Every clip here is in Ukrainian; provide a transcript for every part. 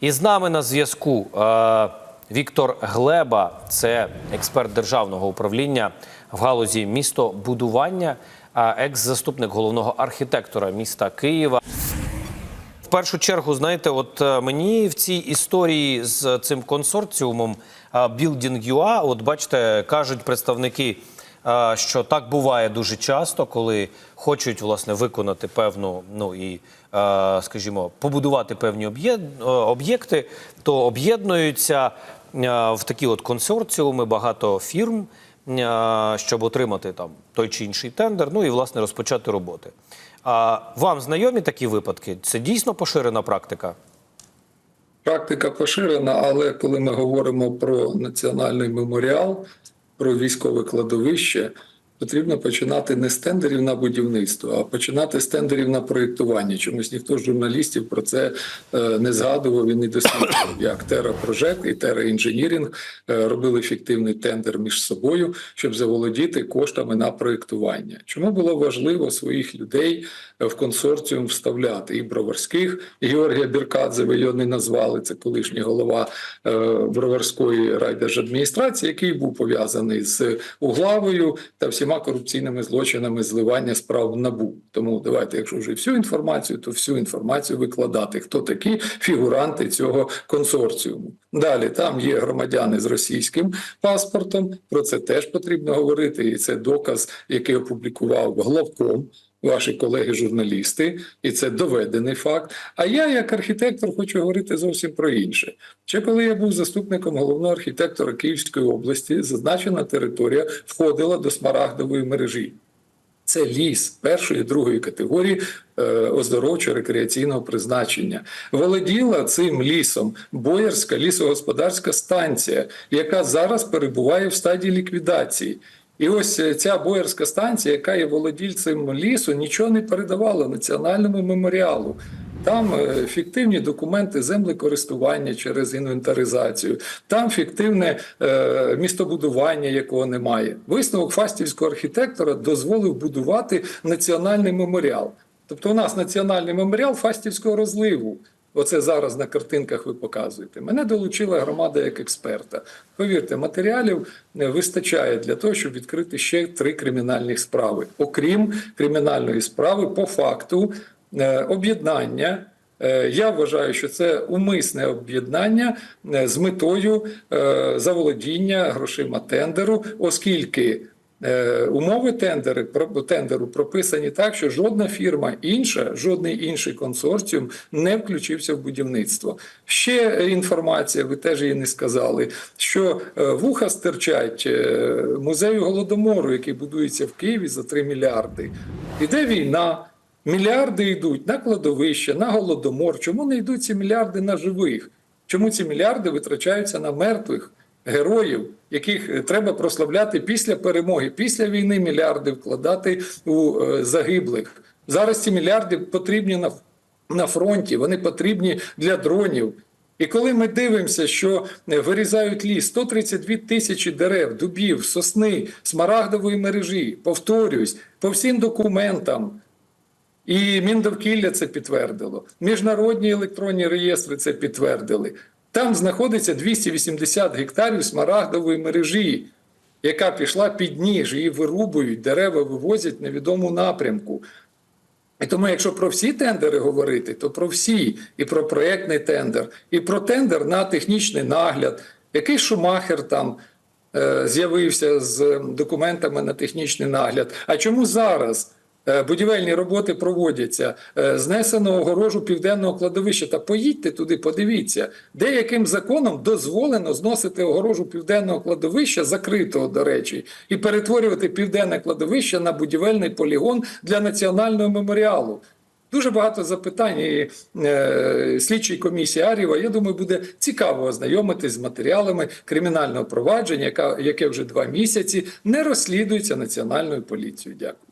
І з нами на зв'язку е, Віктор Глеба, це експерт державного управління в галузі містобудування, екс-заступник головного архітектора міста Києва. В першу чергу, знаєте, от е, мені в цій історії з цим консорціумом е, Building.ua, от бачите, кажуть представники, що так буває дуже часто, коли хочуть власне виконати певну, ну і скажімо, побудувати певні об'єкти, то об'єднуються в такі от консорціуми багато фірм, щоб отримати там той чи інший тендер, ну і власне розпочати роботи. А вам знайомі такі випадки? Це дійсно поширена практика? Практика поширена, але коли ми говоримо про національний меморіал, про військове кладовище, потрібно починати не з тендерів на будівництво, а починати з тендерів на проєктування. Чомусь ніхто з журналістів про це е, не згадував і не досліджував. Як Project і е, робили фіктивний тендер між собою, щоб заволодіти коштами на проєктування. Чому було важливо своїх людей е, в консорціум вставляти і броварських Георгія Біркадзе, ви його не назвали. Це колишній голова е, Броварської райдержадміністрації, який був пов'язаний з Углавою та всіма корупційними злочинами зливання справ набу. Тому давайте, якщо вже всю інформацію, то всю інформацію викладати. Хто такі фігуранти цього консорціуму? Далі там є громадяни з російським паспортом. Про це теж потрібно говорити, і це доказ, який опублікував главком. Ваші колеги-журналісти, і це доведений факт. А я, як архітектор, хочу говорити зовсім про інше. Ще коли я був заступником головного архітектора Київської області, зазначена територія входила до смарагдової мережі. Це ліс першої і другої категорії е, оздоровчо-рекреаційного призначення. Володіла цим лісом Боярська лісогосподарська станція, яка зараз перебуває в стадії ліквідації. І ось е, ця боярська станція, яка є володільцем лісу, нічого не передавала національному меморіалу. Там е, фіктивні документи землекористування через інвентаризацію, там фіктивне е, містобудування, якого немає. Висновок фастівського архітектора дозволив будувати національний меморіал. Тобто, у нас національний меморіал фастівського розливу. Оце зараз на картинках ви показуєте. Мене долучила громада як експерта. Повірте, матеріалів е, вистачає для того, щоб відкрити ще три кримінальні справи, окрім кримінальної справи по факту е, об'єднання. Е, Я вважаю, що це умисне об'єднання е, з метою заволодіння грошима тендеру, оскільки Умови тендери, тендеру прописані так, що жодна фірма інша, жодний інший консорціум не включився в будівництво. Ще інформація, ви теж її не сказали, що е, вуха стирчать е, музею голодомору, який будується в Києві за 3 мільярди. Іде війна. Мільярди йдуть на кладовище, на голодомор. Чому не йдуть ці мільярди на живих? Чому ці мільярди витрачаються на мертвих? Героїв, яких е, треба прославляти після перемоги, після війни мільярди вкладати у е, загиблих. Зараз ці мільярди потрібні на, на фронті, вони потрібні для дронів. І коли ми дивимося, що е, вирізають ліс 132 тисячі дерев, дубів, сосни, смарагдової мережі, повторюсь, по всім документам, і Міндовкілля це підтвердило. Міжнародні електронні реєстри це підтвердили. Там знаходиться 280 гектарів смарагдової мережі, яка пішла під ніж, її вирубують, дерева вивозять в невідому напрямку. І тому, якщо про всі тендери говорити, то про всі, і про проєктний тендер, і про тендер на технічний нагляд, який Шумахер там е, з'явився з документами на технічний нагляд. А чому зараз? Е, Будівельні роботи проводяться, Е, знесено огорожу південного кладовища. Та поїдьте туди, подивіться, де яким законом дозволено зносити огорожу південного кладовища, закритого, до речі, і перетворювати південне кладовище на будівельний полігон для національного меморіалу. Дуже багато запитань і е, слідчій комісії Аріва. Я думаю, буде цікаво ознайомитись з матеріалами кримінального провадження, яка, яке вже два місяці не розслідується національною поліцією. Дякую.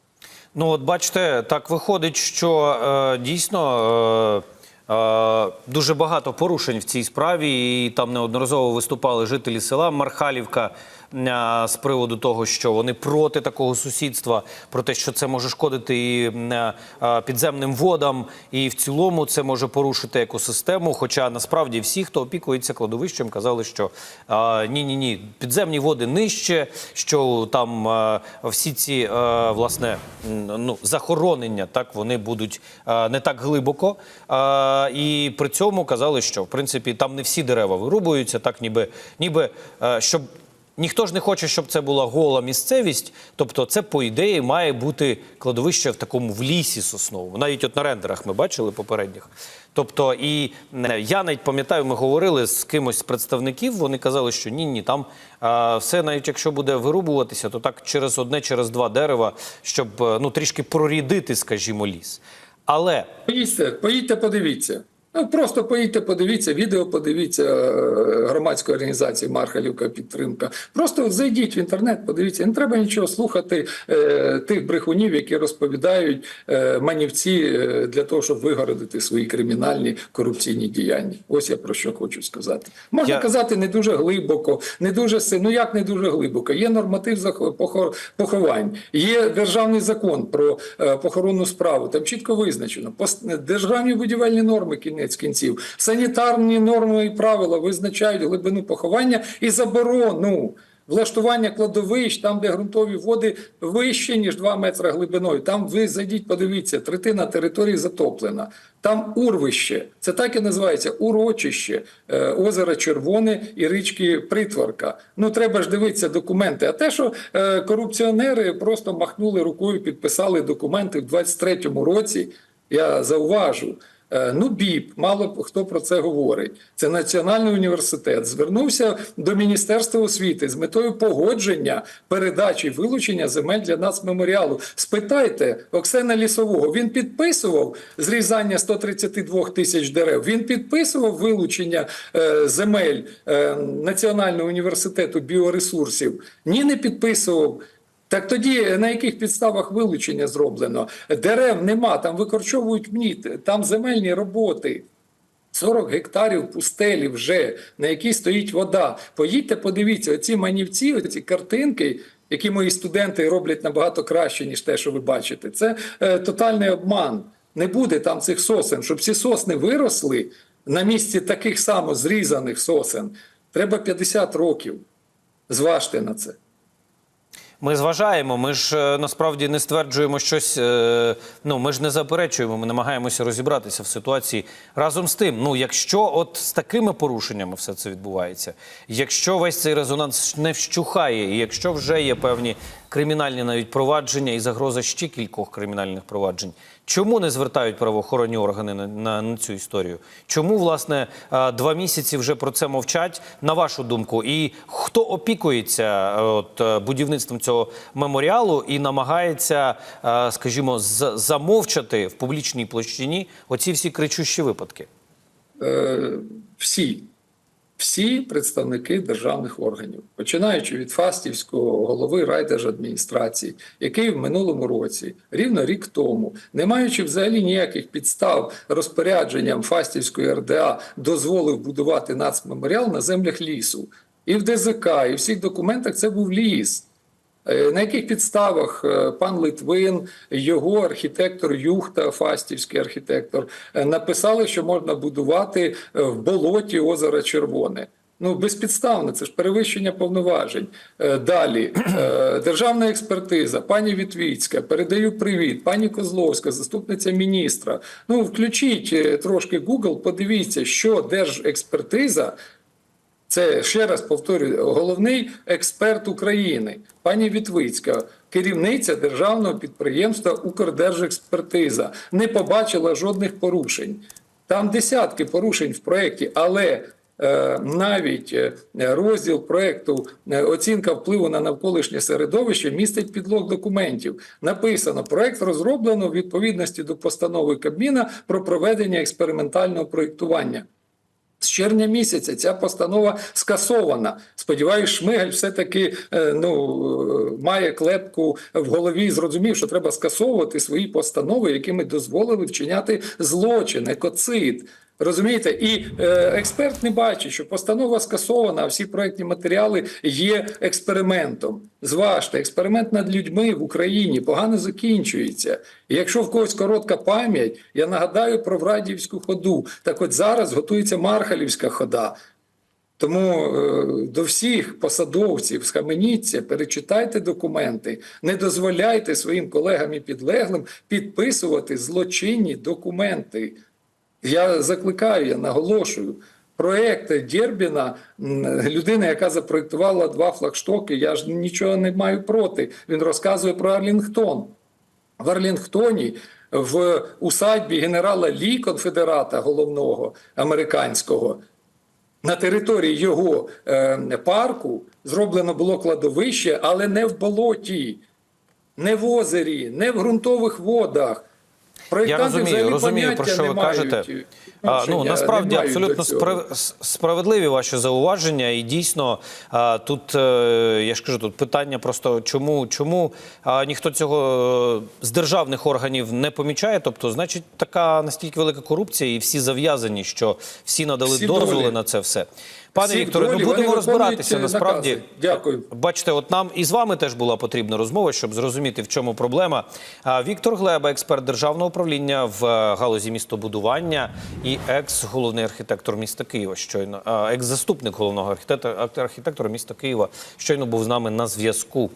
Ну, от бачите, так виходить, що е, дійсно е, е, дуже багато порушень в цій справі, і там неодноразово виступали жителі села Мархалівка. Е, з приводу того, що вони проти такого сусідства, про те, що це може шкодити і е, е, підземним водам, і в цілому це може порушити екосистему. Хоча насправді всі, хто опікується кладовищем, казали, що ні, ні, ні, підземні води нижче, що там всі ці власне ну захоронення, так вони будуть не так глибоко. І при цьому казали, що в принципі там не всі дерева вирубуються, так ніби ніби щоб. Ніхто ж не хоче, щоб це була гола місцевість. Тобто, це по ідеї має бути кладовище в такому в лісі сосновому. Навіть от на рендерах ми бачили попередніх. Тобто, і е, я навіть пам'ятаю, ми говорили з кимось з представників. Вони казали, що ні, ні, там е, все, навіть якщо буде вирубуватися, то так через одне, через два дерева, щоб е, ну трішки прорідити, скажімо, ліс. Але Поїдьте, поїдьте, подивіться. Ну, просто поїдьте, подивіться, відео подивіться е, громадської організації Мархалівка підтримка. Просто зайдіть в інтернет, подивіться. Не треба нічого слухати е, тих брехунів, які розповідають е, манівці е, для того, щоб вигородити свої кримінальні корупційні діяння. Ось я про що хочу сказати. Можна Я- казати не дуже глибоко, не дуже си- ну як не дуже глибоко. Є норматив поховань, є державний закон про е, похоронну справу. Там чітко визначено державні будівельні норми кінець кінців, санітарні норми і правила визначають глибину поховання і заборону. Влаштування кладовищ, там, де ґрунтові води вище, ніж 2 метри глибиною. Там ви зайдіть, подивіться, третина території затоплена. Там урвище, це так і називається урочище е, озера Червоне і річки Притворка. Ну треба ж дивитися документи. А те, що е, корупціонери просто махнули рукою, підписали документи в 23-му році, я зауважу. Е, Ну, БІП, мало хто про це говорить. Це Національний університет звернувся до Міністерства освіти з метою погодження передачі вилучення земель для нацмеморіалу. Спитайте Оксена Лісового. Він підписував зрізання 132 тисяч дерев. Він підписував вилучення е, земель е, Національного університету біоресурсів. Ні, не підписував. Так тоді на яких підставах вилучення зроблено? Дерев нема, там викорчовують мніт, там земельні роботи. 40 гектарів пустелі вже, на якій стоїть вода. Поїдьте, подивіться, оці манівці, оці картинки, які мої студенти роблять набагато краще, ніж те, що ви бачите. Це е, тотальний обман. Не буде там цих сосен. Щоб ці сосни виросли на місці таких само зрізаних сосен, треба 50 років. Зважте на це. Ми зважаємо, ми ж е, насправді не стверджуємо щось. е, Ну ми ж не заперечуємо, ми намагаємося розібратися в ситуації. Разом з тим, ну якщо от з такими порушеннями все це відбувається, якщо весь цей резонанс не вщухає, і якщо вже є певні кримінальні навіть провадження і загроза ще кількох кримінальних проваджень, чому не звертають правоохоронні органи на, на, на цю історію? Чому власне е, два місяці вже про це мовчать? На вашу думку, і хто опікується е, от е, будівництвом цього меморіалу і намагається, скажімо, замовчати в публічній площині оці всі кричущі випадки? е, всі, всі представники державних органів, починаючи від Фастівського голови райдержадміністрації, який в минулому році, рівно рік тому, не маючи взагалі ніяких підстав розпорядженням Фастівської РДА, дозволив будувати нацмеморіал на землях лісу. І в ДЗК, і в всіх документах це був ліс. Е, На яких підставах е, пан Литвин, його архітектор Юхта, фастівський архітектор, е, написали, що можна будувати в болоті озера Червоне? Ну, безпідставно, це ж перевищення повноважень. Далі державна експертиза, пані Вітвіцька, передаю привіт, пані Козловська, заступниця міністра. Ну, включіть трошки Google, подивіться, що держекспертиза це ще раз повторюю, головний експерт України, пані Вітвицька, керівниця державного підприємства Укрдержекспертиза, не побачила жодних порушень. Там десятки порушень в проєкті, але е, навіть е, розділ проєкту е, оцінка впливу на навколишнє середовище містить підлог документів. Написано, проєкт розроблено в відповідності до постанови Кабміна про проведення експериментального проєктування. З червня місяця ця постанова скасована. Сподіваюсь, Шмигаль все-таки е, ну, е, має клепку в голові і зрозумів, що треба скасовувати свої постанови, якими дозволили вчиняти злочин, екоцид. Розумієте, і е, експерт не бачить, що постанова скасована, а всі проектні матеріали є експериментом. Зважте, експеримент над людьми в Україні погано закінчується. І якщо в когось коротка пам'ять, я нагадаю про Врадіївську ходу. Так от зараз готується Мархалівська хода. Тому е, до всіх посадовців схаменіться, перечитайте документи, не дозволяйте своїм колегам і підлеглим підписувати злочинні документи. Я закликаю, я наголошую. Проект Дєрбіна, людина, яка запроектувала два флагштоки, я ж нічого не маю проти. Він розказує про Арлінгтон. В Арлінгтоні в усадьбі генерала Лі, конфедерата головного американського, на території його е, парку зроблено було кладовище, але не в болоті, не в озері, не в ґрунтових водах. Я розумію, розумію, про що ви мають, кажете. А, ну насправді абсолютно справедливі ваші зауваження, і дійсно а, тут е, я ж кажу, тут питання просто чому, чому а, ніхто цього е, з державних органів не помічає. Тобто, значить, така настільки велика корупція, і всі зав'язані, що всі надали Всі дозволи долі. на це все. Пане Всі Вікторе, ну будемо розбиратися. е, Насправді, накази. Дякую. Бачите, от нам і з вами теж була потрібна розмова, щоб зрозуміти, в чому проблема. А, Віктор Глеба, експерт державного управління в е, галузі містобудування і екс-головний архітектор міста Києва. Щойно екс-заступник головного архітектора міста Києва. Щойно був з нами на зв'язку.